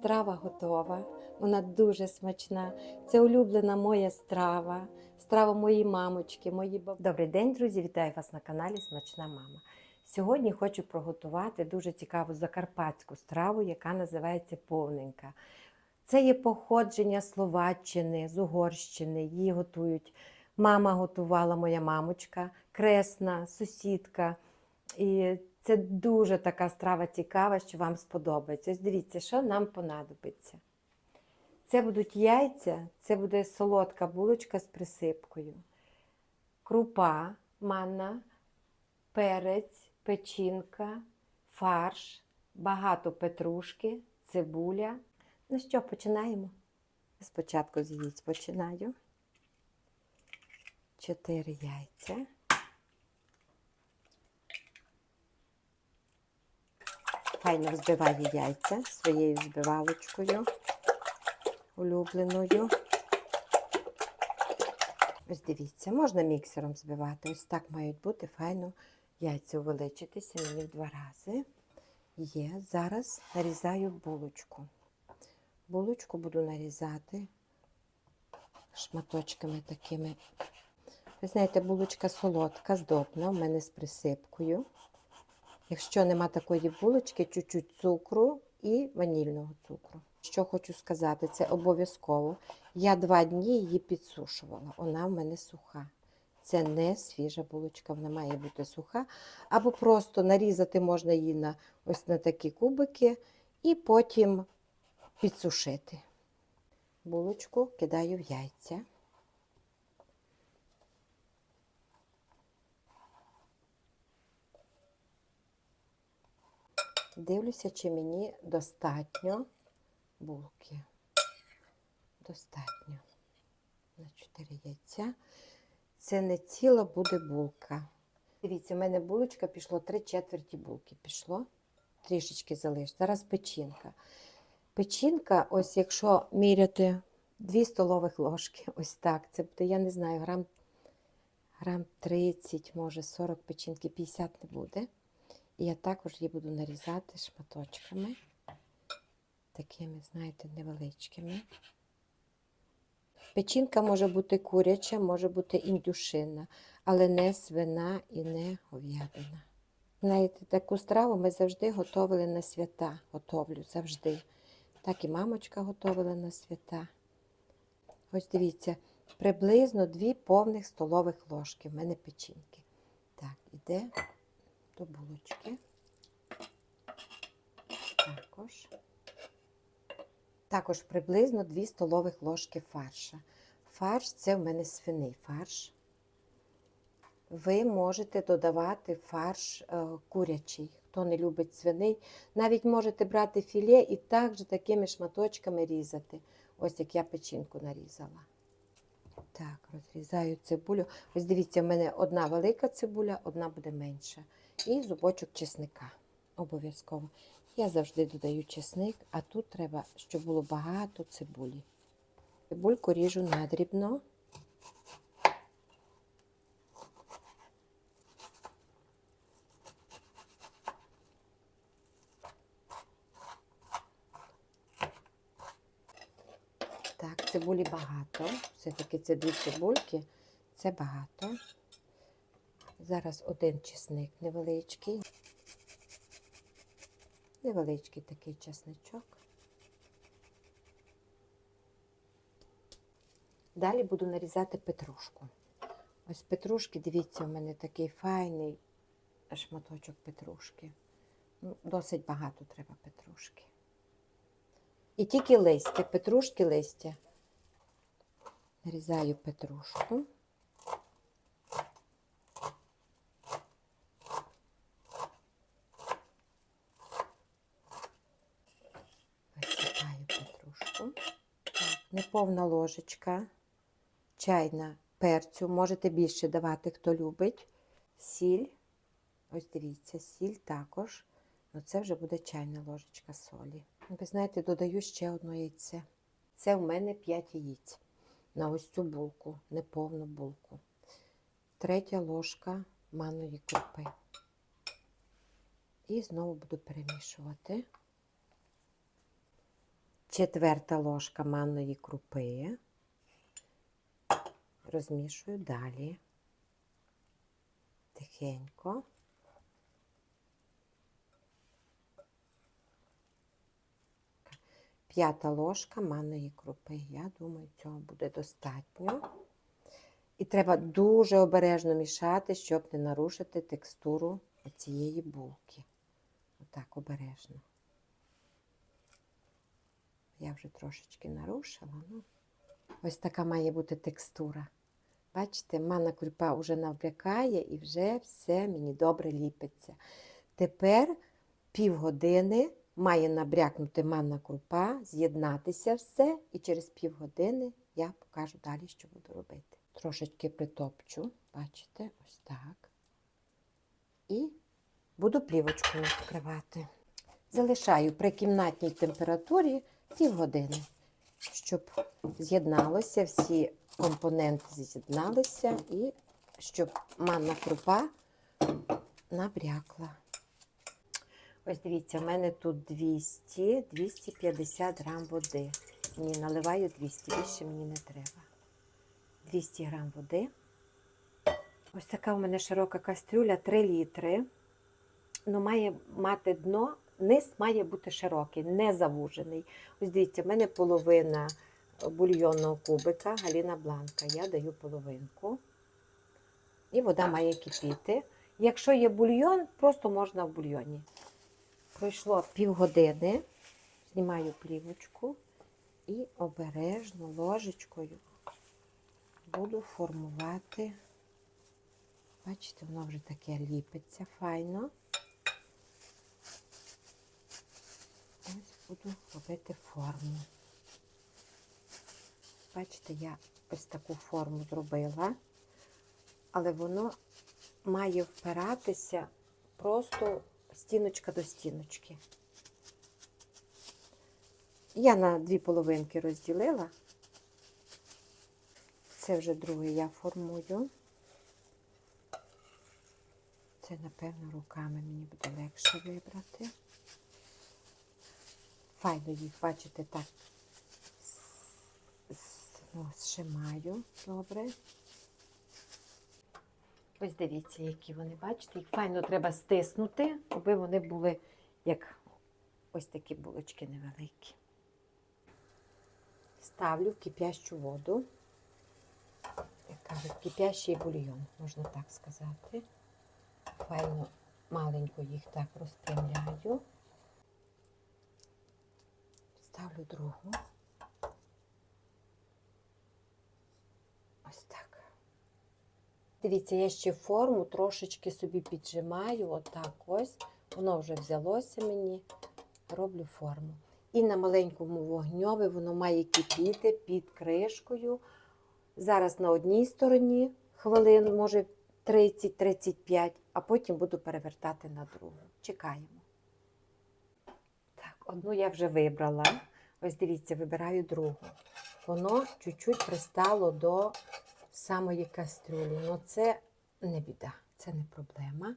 Страва готова, вона дуже смачна. Це улюблена моя страва, страва моєї мамочки, мої бабусі. Добрий день, друзі! Вітаю вас на каналі Смачна мама. Сьогодні хочу приготувати дуже цікаву закарпатську страву, яка називається повненька. Це є походження Словаччини, з Угорщини. Її готують. Мама готувала моя мамочка, кресна, сусідка. І це дуже така страва цікава, що вам сподобається. Ось дивіться, що нам понадобиться. Це будуть яйця, це буде солодка булочка з присипкою, крупа манна, перець, печінка, фарш, багато петрушки, цибуля. Ну що, починаємо? Спочатку з яєць починаю. Чотири яйця. Файно взбиваю яйця своєю збивалочкою улюбленою. Ось дивіться, можна міксером збивати. Ось так мають бути файно яйця увеличитися мені в два рази. Є. Зараз нарізаю булочку. Булочку буду нарізати шматочками такими. Ви знаєте, булочка солодка, здобна, в мене з присипкою. Якщо нема такої булочки, чуть-чуть цукру і ванільного цукру. Що хочу сказати, це обов'язково. Я два дні її підсушувала. Вона в мене суха. Це не свіжа булочка, вона має бути суха. Або просто нарізати можна її на ось на такі кубики і потім підсушити. Булочку кидаю в яйця. Дивлюся, чи мені достатньо булки. Достатньо. На 4 яйця. Це не ціла буде булка. Дивіться, у мене булочка пішло 3 четверті булки. Пішло. Трішечки залиш. Зараз печінка. Печінка, ось якщо міряти 2 столових ложки, ось так. Це буде, я не знаю, грам, грам 30, може 40 печінки, 50 не буде. І я також її буду нарізати шматочками, такими, знаєте, невеличкими. Печінка може бути куряча, може бути індюшина, але не свина і не говядина. Знаєте, таку страву ми завжди готували на свята. Готовлю завжди. Так і мамочка готувала на свята. Ось дивіться, приблизно 2 повних столових ложки в мене печінки. Так, іде до булочки. Також. Також приблизно 2 столових ложки фарша. Фарш це в мене свиний фарш. Ви можете додавати фарш е, курячий, хто не любить свиний. Навіть можете брати філе і також такими шматочками різати. Ось як я печінку нарізала. Так, розрізаю цибулю. Ось дивіться, в мене одна велика цибуля, одна буде менша. І зубочок чесника. Обов'язково. Я завжди додаю чесник, а тут треба, щоб було багато цибулі. Цибульку ріжу надрібно. Так, цибулі багато. Все-таки це дві цибульки, це багато. Зараз один чесник невеличкий. Невеличкий такий чесничок. Далі буду нарізати петрушку. Ось петрушки, дивіться, у мене такий файний шматочок петрушки. Ну, Досить багато треба петрушки. І тільки листя, петрушки листя. Нарізаю петрушку. Петрушку. Так, неповна ложечка чайна перцю. Можете більше давати, хто любить. Сіль. Ось дивіться, сіль також. Ну, це вже буде чайна ложечка солі. Ви знаєте, додаю ще одне яйце. Це в мене 5 яєць на ось цю булку, неповну булку. Третя ложка манної крупи. І знову буду перемішувати. Четверта ложка манної крупи. Розмішую далі. Тихенько. П'ята ложка манної крупи. Я думаю, цього буде достатньо. І треба дуже обережно мішати, щоб не нарушити текстуру цієї булки. Отак обережно. Я вже трошечки нарушила. Ну, ось така має бути текстура. Бачите, манна крупа вже набрякає і вже все мені добре ліпиться. Тепер півгодини має набрякнути манна крупа, з'єднатися все, і через півгодини я покажу далі, що буду робити. Трошечки притопчу, бачите, ось так. І буду плівочкою вкривати. Залишаю при кімнатній температурі півгодини, щоб з'єдналося, всі компоненти з'єдналися і щоб манна крупа набрякла. Ось дивіться, в мене тут 200-250 грам води. Ні, наливаю 200, більше мені не треба. 200 грам води. Ось така у мене широка кастрюля 3 літри. Ну, має мати дно, низ має бути широкий, не завужений. Ось дивіться, в мене половина бульйонного кубика Галіна Бланка. Я даю половинку. І вода має кипіти. Якщо є бульйон, просто можна в бульйоні. Пройшло півгодини, знімаю плівочку і обережно ложечкою буду формувати. Бачите, воно вже таке ліпиться файно. Ось буду робити форму. Бачите, я ось таку форму зробила, але воно має впиратися просто стіночка до стіночки. Я на дві половинки розділила. Це вже друге я формую. Це, напевно, руками мені буде легше вибрати. Файно їх, бачите, так ну, зшимаю добре. Ось дивіться, які вони, бачите, їх файно треба стиснути, аби вони були як ось такі булочки невеликі. Ставлю в кипящу воду. Як кажуть, кипящий бульйон, можна так сказати. Файно маленько їх так розпрямляю. Ставлю другу. Ось так. Дивіться, я ще форму трошечки собі піджимаю, отак ось. Воно вже взялося мені. Роблю форму. І на маленькому вогньові воно має кипіти під кришкою. Зараз на одній стороні хвилин, може 30-35, а потім буду перевертати на другу. Чекаємо. Так, одну я вже вибрала. Ось дивіться, вибираю другу. Воно чуть-чуть пристало до самої кастрюлі. Ну, це не біда, це не проблема.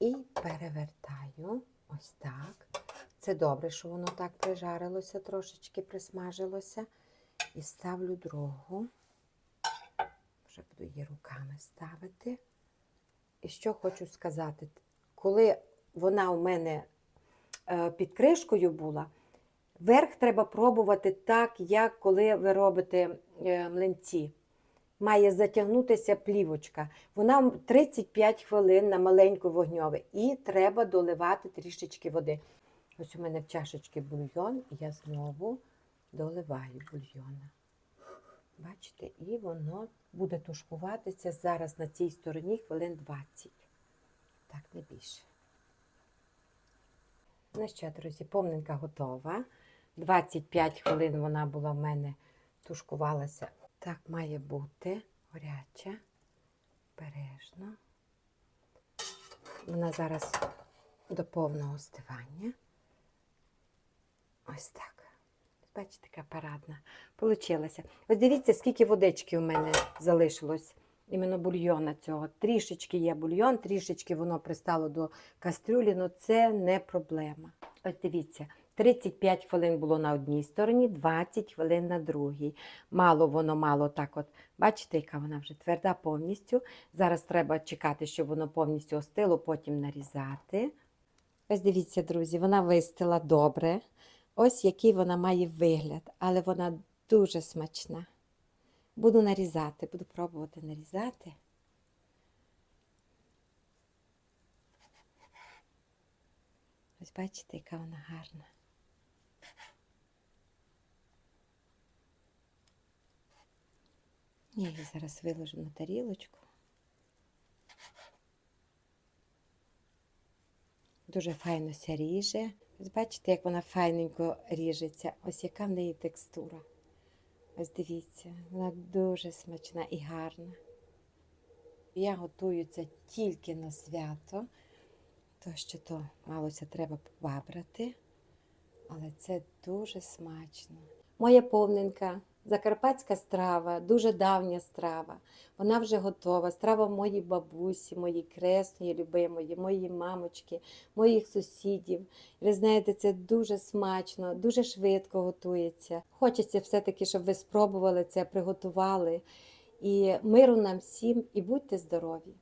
І перевертаю ось так. Це добре, що воно так прижарилося, трошечки присмажилося. І ставлю другу. Вже буду її руками ставити. І що хочу сказати, коли вона у мене е, під кришкою була, верх треба пробувати так, як коли ви робите е, млинці. Має затягнутися плівочка. Вона 35 хвилин на маленьку вогньове. І треба доливати трішечки води. Ось у мене в чашечці бульйон, і я знову доливаю бульйона. Бачите, і воно буде тушкуватися зараз на цій стороні хвилин 20. Так, не більше. Ну що, друзі, повненька готова. 25 хвилин вона була в мене тушкувалася. Так має бути горяча, бережно. Вона зараз до повного остивання. Ось так. Бачите, така парадна. Получилася. Ось дивіться, скільки водички у мене залишилось. Іменно бульйона цього. Трішечки є бульйон, трішечки воно пристало до кастрюлі, але це не проблема. Ось дивіться, 35 хвилин було на одній стороні, 20 хвилин на другій. Мало воно мало так от. Бачите, яка вона вже тверда повністю. Зараз треба чекати, щоб воно повністю остило, потім нарізати. Ось дивіться, друзі, вона вистила добре. Ось який вона має вигляд, але вона дуже смачна. Буду нарізати, буду пробувати нарізати. Ось бачите, яка вона гарна. Я її зараз виложу на тарілочку. Дуже файно ся ріже. Бачите, як вона файненько ріжеться. Ось яка в неї текстура. Ось дивіться, вона дуже смачна і гарна. Я готую це тільки на свято, то що то малося треба побабрати, але це дуже смачно. Моя повненька, закарпатська страва, дуже давня страва. Вона вже готова. Страва моїй бабусі, моїй кресної, любимої, моїй мамочки, моїх сусідів. Ви знаєте, це дуже смачно, дуже швидко готується. Хочеться все-таки, щоб ви спробували це, приготували. І миру нам всім, і будьте здорові!